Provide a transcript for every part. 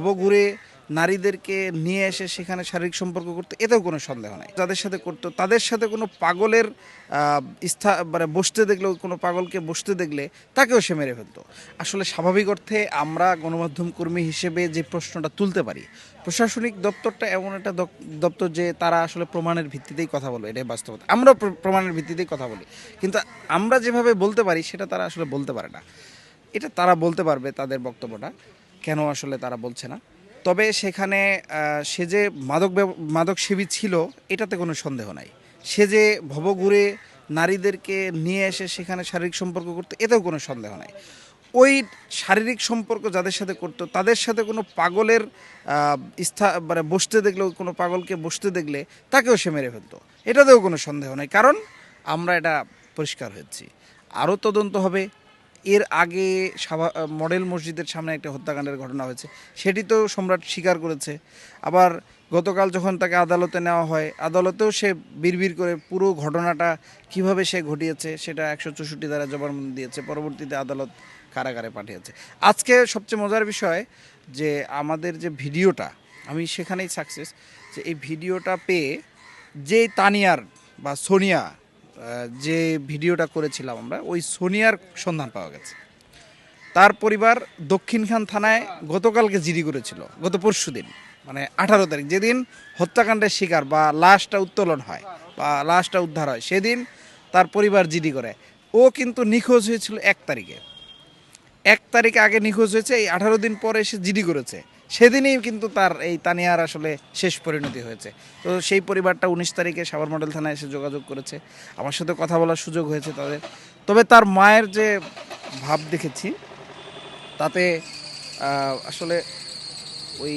ভবঘুরে নারীদেরকে নিয়ে এসে সেখানে শারীরিক সম্পর্ক করতে, এতেও কোনো সন্দেহ নাই। যাদের সাথে করতো, তাদের সাথে কোনো পাগলের স্থা মানে বসতে দেখলেও, কোনো পাগলকে বসতে দেখলে তাকেও সে মেরে ফেলতো। আসলে স্বাভাবিক অর্থে আমরা গণমাধ্যম কর্মী হিসেবে যে প্রশ্নটা তুলতে পারি, প্রশাসনিক দপ্তরটা এমন একটা দপ- দপ্তর যে তারা আসলে প্রমাণের ভিত্তিতেই কথা বলবে এটাই বাস্তবতা। আমরা প্রমাণের ভিত্তিতেই কথা বলি। কিন্তু আমরা যেভাবে বলতে পারি, সেটা তারা আসলে বলতে পারে না। এটা তারা বলতে পারবে তাদের বক্তব্যটা। কেন আসলে তারা বলছে না। তবে সেখানে সে যে মাদক মাদক সেবী ছিল, এটাতে কোনো সন্দেহ নাই। সে যে ভবঘুরে নারীদেরকে নিয়ে এসে সেখানে শারীরিক সম্পর্ক করতে, এতেও কোনো সন্দেহ নাই। ওই শারীরিক সম্পর্ক যাদের সাথে করতো, তাদের সাথে কোনো পাগলের স্থা মানে বসতে দেখলেও কোনো পাগলকে বসতে দেখলে তাকেও সে মেরে ফেলতো। এটাতেও কোনো সন্দেহ নাই, কারণ আমরা এটা পরিষ্কার হয়েছি। আরও তদন্ত হবে এর আগে মডেল মসজিদের সামনে একটা হত্যাকাণ্ডের ঘটনা হয়েছে। সেটি তো সম্রাট স্বীকার করেছে। আবার গতকাল যখন তাকে আদালতে নেওয়া হয়, আদালতেও সে বিড়বিড় করে পুরো ঘটনাটা কীভাবে সে ঘটিয়েছে সেটা একশো চৌষট্টি দ্বারা জবানবন্দি দিয়েছে। পরবর্তীতে আদালত কারাগারে পাঠিয়েছে। আজকে সবচেয়ে মজার বিষয় যে আমাদের যে ভিডিওটা, আমি সেখানেই সাকসেস যে এই ভিডিওটা পেয়ে যে তানিয়ার বা সোনিয়া যে ভিডিওটা করেছিলাম আমরা, ওই সোনিয়ার সন্ধান পাওয়া গেছে। তার পরিবার দক্ষিণখান থানায় গতকালকে জিডি করেছিল, গত পরশু দিন মানে আঠারো তারিখ, যেদিন হত্যাকাণ্ডের শিকার বা লাশটা উত্তোলন হয় বা লাশটা উদ্ধার হয়, সেদিন তার পরিবার জিডি করে। ও কিন্তু নিখোঁজ হয়েছিল এক তারিখে। এক তারিখ আগে নিখোঁজ হয়েছে, এই আঠারো দিন পরে সে জিডি করেছে। সেদিনই কিন্তু তার এই তানিয়ার আসলে শেষ পরিণতি হয়েছে। তো সেই পরিবারটা উনিশ তারিখে সাভার মডেল থানায় এসে যোগাযোগ করেছে। আমার সাথে কথা বলার সুযোগ হয়েছে তাদের। তবে তার মায়ের যে ভাব দেখেছি, তাতে আসলে ওই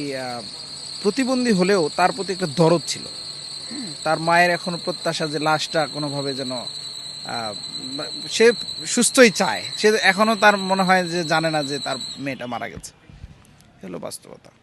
প্রতিবন্ধী হলেও তার প্রতি একটা দরদ ছিল। তার মায়ের এখনও প্রত্যাশা যে লাশটা কোনোভাবে যেন সে সুস্থই চায়। সে এখনও তার মনে হয় যে জানে না যে তার মেয়েটা মারা গেছে। হলো বাস্তবতা।